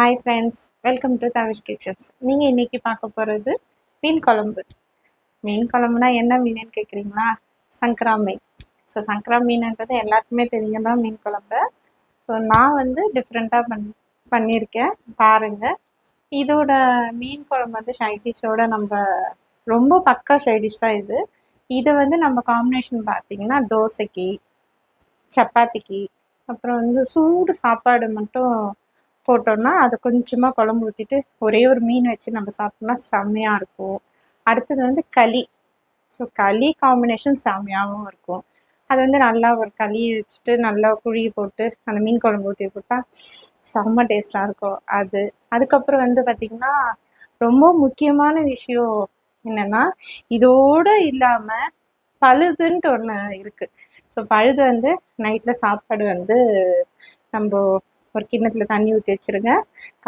Hi friends welcome to Tavish kitchens நீங்கள் இன்றைக்கி பார்க்க போகிறது மீன் குழம்பு. மீன் குழம்புனா என்ன மீனுன்னு கேட்குறீங்களா சங்கரா மீன். ஸோ சங்கரா மீனுன்றது எல்லாருக்குமே தெரியும் தான் மீன் குழம்பு. ஸோ நான் வந்து டிஃப்ரெண்ட்டாக பண் பண்ணியிருக்கேன். பாருங்கள் இதோட மீன் குழம்பு வந்து ஷைடிஷோட நம்ம ரொம்ப பக்கா சைட் தான் இது. இதை வந்து நம்ம காம்பினேஷன் பார்த்தீங்கன்னா தோசைக்கு சப்பாத்திக்கு அப்புறம் வந்து சூடு சாப்பாடு மட்டும் போட்டோம்னா அது கொஞ்சமாக குழம்பு ஊற்றிட்டு ஒரே ஒரு மீன் வச்சு நம்ம சாப்பிட்டோம்னா செம்மையாக இருக்கும். அடுத்தது வந்து களி. ஸோ களி காம்பினேஷன் செம்மையாகவும் இருக்கும். அது வந்து நல்லா ஒரு களி வச்சுட்டு நல்லா குழி போட்டு அந்த மீன் குழம்பு ஊற்றி போட்டால் செம்ம டேஸ்ட்டாக இருக்கும் அது. அதுக்கப்புறம் வந்து பார்த்திங்கன்னா ரொம்ப முக்கியமான விஷயம் என்னென்னா இதோடு இல்லாமல் பழுதுன்ட்டு ஒன்று இருக்குது ஸோ பழுது வந்து நைட்டில் சாப்பாடு வந்து நம்ம ஒரு கிண்ணத்தில் தண்ணி ஊற்றி வச்சுருங்க.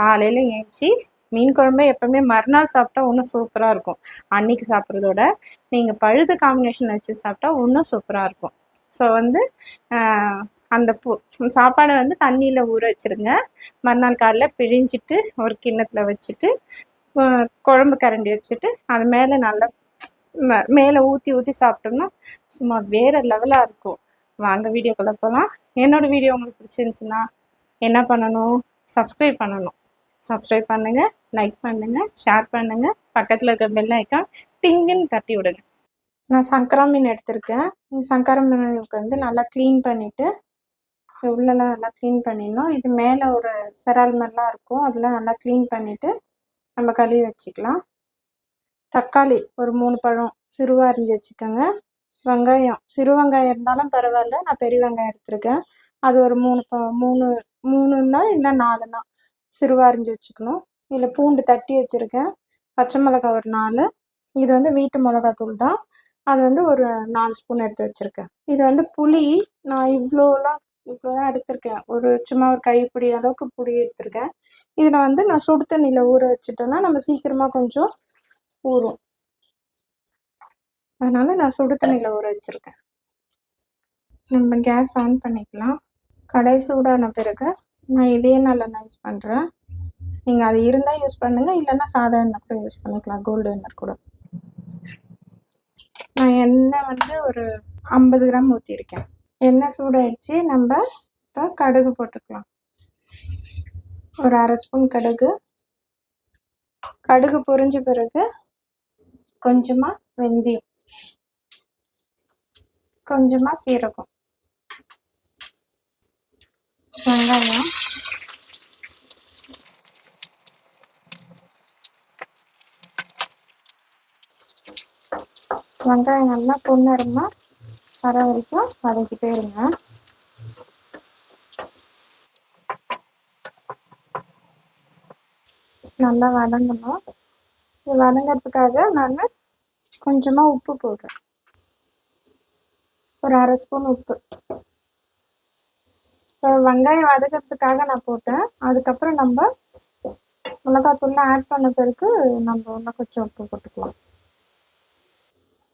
காலையில் ஏஞ்சி மீன் குழம்பு எப்போவுமே மறுநாள் சாப்பிட்டா இன்னும் சூப்பராக இருக்கும். அன்னைக்கு சாப்பிட்றதோட நீங்கள் பழுது காம்பினேஷன் வச்சு சாப்பிட்டா இன்னும் சூப்பராக இருக்கும். ஸோ வந்து அந்த பூ சாப்பாடை வந்து தண்ணியில் ஊற வச்சுருங்க. மறுநாள் காலையில் பிழிஞ்சிட்டு ஒரு கிண்ணத்தில் வச்சுட்டு குழம்பு கரண்டி வச்சுட்டு அது மேலே நல்லா மேலே ஊற்றி ஊற்றி சாப்பிட்டோம்னா சும்மா வேற லெவலாக இருக்கும். வாங்க வீடியோக்குள்ளே போகலாம் என்னோடய வீடியோ உங்களுக்கு பிடிச்சிருந்துச்சுன்னா என்ன பண்ணணும்? சப்ஸ்கிரைப் பண்ணணும். சப்ஸ்கிரைப் பண்ணுங்கள் லைக் பண்ணுங்கள் ஷேர் பண்ணுங்கள் பக்கத்தில் இருக்க பெல் ஐக்கான் டிங்குன்னு தட்டி விடுங்க. நான் சங்கரா மீன் எடுத்திருக்கேன். சங்கரா மீனுக்கு வந்து நல்லா க்ளீன் பண்ணிவிட்டு உள்ளெல்லாம் நல்லா க்ளீன் பண்ணிடணும். இது மேலே ஒரு செரால் மாதிரிலாம் இருக்கும். அதெல்லாம் நல்லா க்ளீன் பண்ணிவிட்டு நம்ம கழுவி வச்சுக்கலாம். தக்காளி ஒரு மூணு பழம் சிறுவாக அரிஞ்சு வச்சுக்கோங்க. வெங்காயம் சிறு வெங்காயம் இருந்தாலும் பரவாயில்ல. நான் பெரிய வெங்காயம் எடுத்திருக்கேன். அது ஒரு மூணு ப மூணு மூணுன்னா இல்லை நாலுன்னா. சிறுவா அரிஞ்சு வச்சுக்கணும். இதில் பூண்டு தட்டி வச்சுருக்கேன். பச்சை மிளகாய் ஒரு நாலு. இது வந்து வீட்டு மிளகாத்தூள் தான். அது வந்து ஒரு நாலு ஸ்பூன் எடுத்து வச்சுருக்கேன். இது வந்து புளி. நான் இவ்வளோலாம் இவ்வளோ தான் எடுத்திருக்கேன். ஒரு சும்மா ஒரு கைப்பிடி அளவுக்கு புளி எடுத்திருக்கேன். இதில் வந்து நான் சுடு தண்ணியில் ஊற வச்சுட்டேன்னா நம்ம சீக்கிரமாக கொஞ்சம் ஊறும். அதனால் நான் சுடு தண்ணியில் ஊற வச்சுருக்கேன். நம்ம கேஸ் ஆன் பண்ணிக்கலாம். கடை சூடான பிறகு நான் இதே நல்லெண்ணெய் யூஸ் பண்ணுறேன் நீங்கள் அது இருந்தால் யூஸ் பண்ணுங்கள் இல்லைன்னா சாதா எண்ணெய் கூட யூஸ் பண்ணிக்கலாம் கோல்டு எண்ணெய் கூட. நான் எண்ணெய் வந்து ஒரு ஐம்பது கிராம் ஊற்றிருக்கேன் எண்ணெய் சூடாயிடுச்சு நம்ம இப்போ கடுகு போட்டுக்கலாம். ஒரு அரை ஸ்பூன் கடுகு. கடுகு பொரிஞ்ச பிறகு கொஞ்சமாக வெந்தயம். கொஞ்சமாக சீரகம். வெங்காயம் வெங்காயம் நல்லா பொன்னரமா வர வரைக்கும் வதக்கிட்டே இருங்க நல்லா வதங்கணும் இது வதங்கிறதுக்காக நான் கொஞ்சமாக உப்பு போடுறேன் ஒரு அரை ஸ்பூன் உப்பு இப்போ வெங்காயம் வதக்கிறதுக்காக நான் போட்டேன். அதுக்கப்புறம் நம்ம மிளகாத்தூள்லாம் ஆட் பண்ண பிறகு நம்ம இன்னும் கொஞ்சம் உப்பு போட்டுக்கலாம்.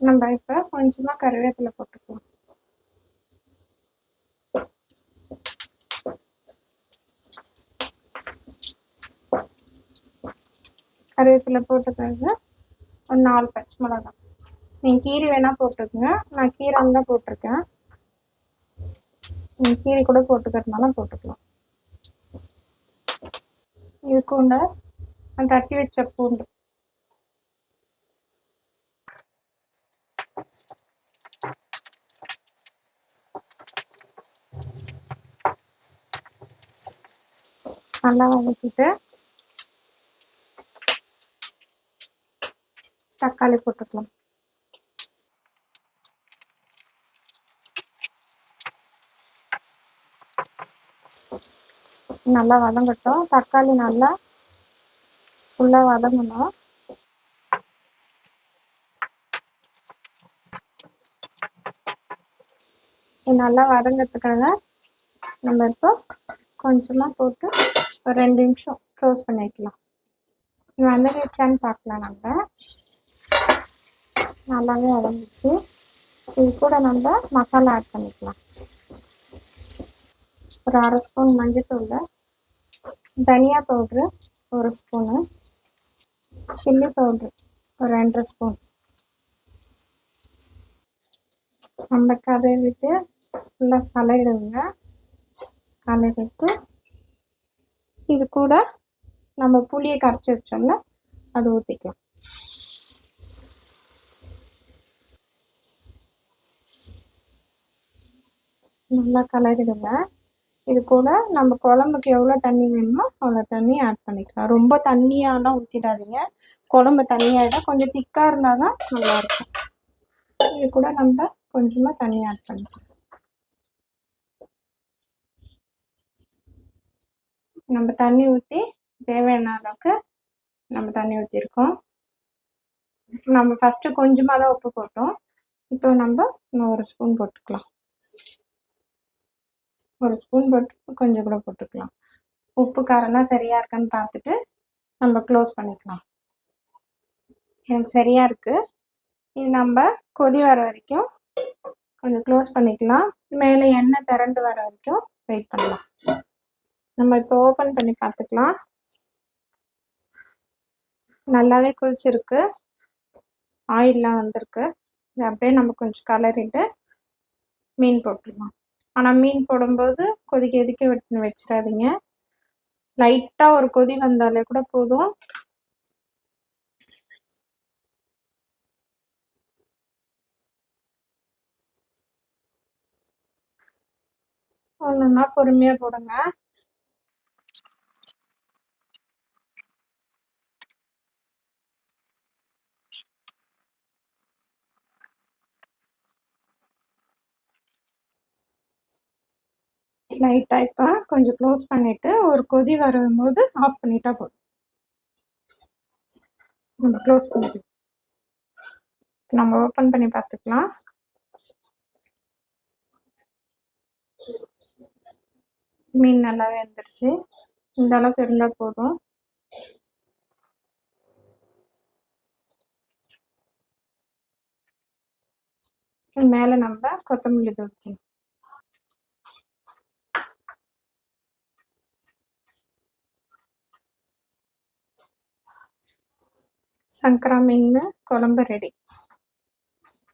நம்ம இப்போ கொஞ்சமாக கருவேப்பிலை போட்டுக்கலாம். கருவேப்பிலை போட்ட பிறகு ஒரு நாலு பச்சை மிளகாய். நீங்கள் கீரை வேணால் போட்டுக்கோங்க. நான் கீரை தான் போட்டிருக்கேன். நீங்கள் கீரை கூட போட்டுக்கிறதுனால போட்டுக்கலாம். இது கூட நான் தட்டி வச்ச பூண்டு. நல்லா வதக்கிட்டு தக்காளி போட்டுக்கலாம். நல்லா வதங்கட்டும். தக்காளி நல்லா ஃபுல்லாக வதங்கணும். நல்லா வதங்கிறதுக்காக நம்ம இப்போ கொஞ்சமாக போட்டு ஒரு ரெண்டு நிமிஷம் க்ளோஸ் பண்ணி வைக்கலாம். வதங்கிடுச்சான்னு பார்க்கலாம் நம்ம. நல்லாவே வதங்கிச்சு இது கூட நம்ம மசாலா ஆட் பண்ணிக்கலாம். ஒரு அரை ஸ்பூன் மஞ்சத்தூள். தனியா பவுட்ரு ஒரு ஸ்பூனு சில்லி பவுட்ரு ஒரு ரெண்டரை ஸ்பூன் நம்ம கதவிட்டு ஃபுல்லாக கலரிடுங்க கலரிட்டு இது கூட நம்ம புளியை கரைச்சி வச்சோம்ல அது ஊற்றிக்கலாம் நல்லா கலரிடுங்க இது கூட நம்ம குழம்புக்கு எவ்வளோ தண்ணி வேணுமோ அவ்வளோ தண்ணி ஆட் பண்ணிக்கலாம். ரொம்ப தண்ணியாலாம் ஊற்றிடாதீங்க குழம்பு தண்ணியாகிடும் கொஞ்சம் திக்காக இருந்தால் தான் நல்லாயிருக்கும். இது கூட நம்ம கொஞ்சமாக தண்ணி ஆட் பண்ணிக்கலாம். நம்ம தண்ணி ஊற்றி தேவையான அளவுக்கு நம்ம தண்ணி ஊற்றிருக்கோம் நம்ம ஃபஸ்ட்டு கொஞ்சமாக தான் உப்பு போட்டோம். இப்போ நம்ம இன்னும் ஒரு ஸ்பூன் போட்டுக்கலாம். ஒரு ஸ்பூன் போட்டு கொஞ்சம் கூட போட்டுக்கலாம். உப்பு காரம்லாம் சரியாக இருக்கான்னு பார்த்துட்டு நம்ம க்ளோஸ் பண்ணிக்கலாம். எனக்கு சரியாக இருக்குது இது நம்ம கொதி வர வரைக்கும் கொஞ்சம் க்ளோஸ் பண்ணிக்கலாம். மேலே எண்ணெய் திரண்டு வர வரைக்கும் வெயிட் பண்ணலாம். நம்ம இப்போ ஓப்பன் பண்ணி பார்த்துக்கலாம். நல்லாவே கொதிச்சிருக்கு. ஆயிலெலாம் வந்திருக்கு. இது அப்படியே நம்ம கொஞ்சம் கலரிட்டு மீன் போட்டுடலாம் ஆனால் மீன் போடும்போது கொதிக்க எதுக்க விட்டு வச்சிடாதீங்க. லைட்டாக ஒரு கொதி வந்தாலே கூட போதும். ஒன்றுன்னா பொறுமையாக போடுங்க. லைட்டாக இப்போ கொஞ்சம் க்ளோஸ் பண்ணிவிட்டு ஒரு கொதி வரும்போது ஆஃப் பண்ணிட்டா போதும். நம்ம க்ளோஸ் பண்ணிட்டு நம்ம ஓப்பன் பண்ணி பார்த்துக்கலாம். மீன் நல்லாவே வந்துருச்சு. இந்த அளவுக்கு இருந்தால் போதும். மேலே நம்ம கொத்தமல்லி தூக்கணும் சங்கரா மீன் குழம்பு ரெடி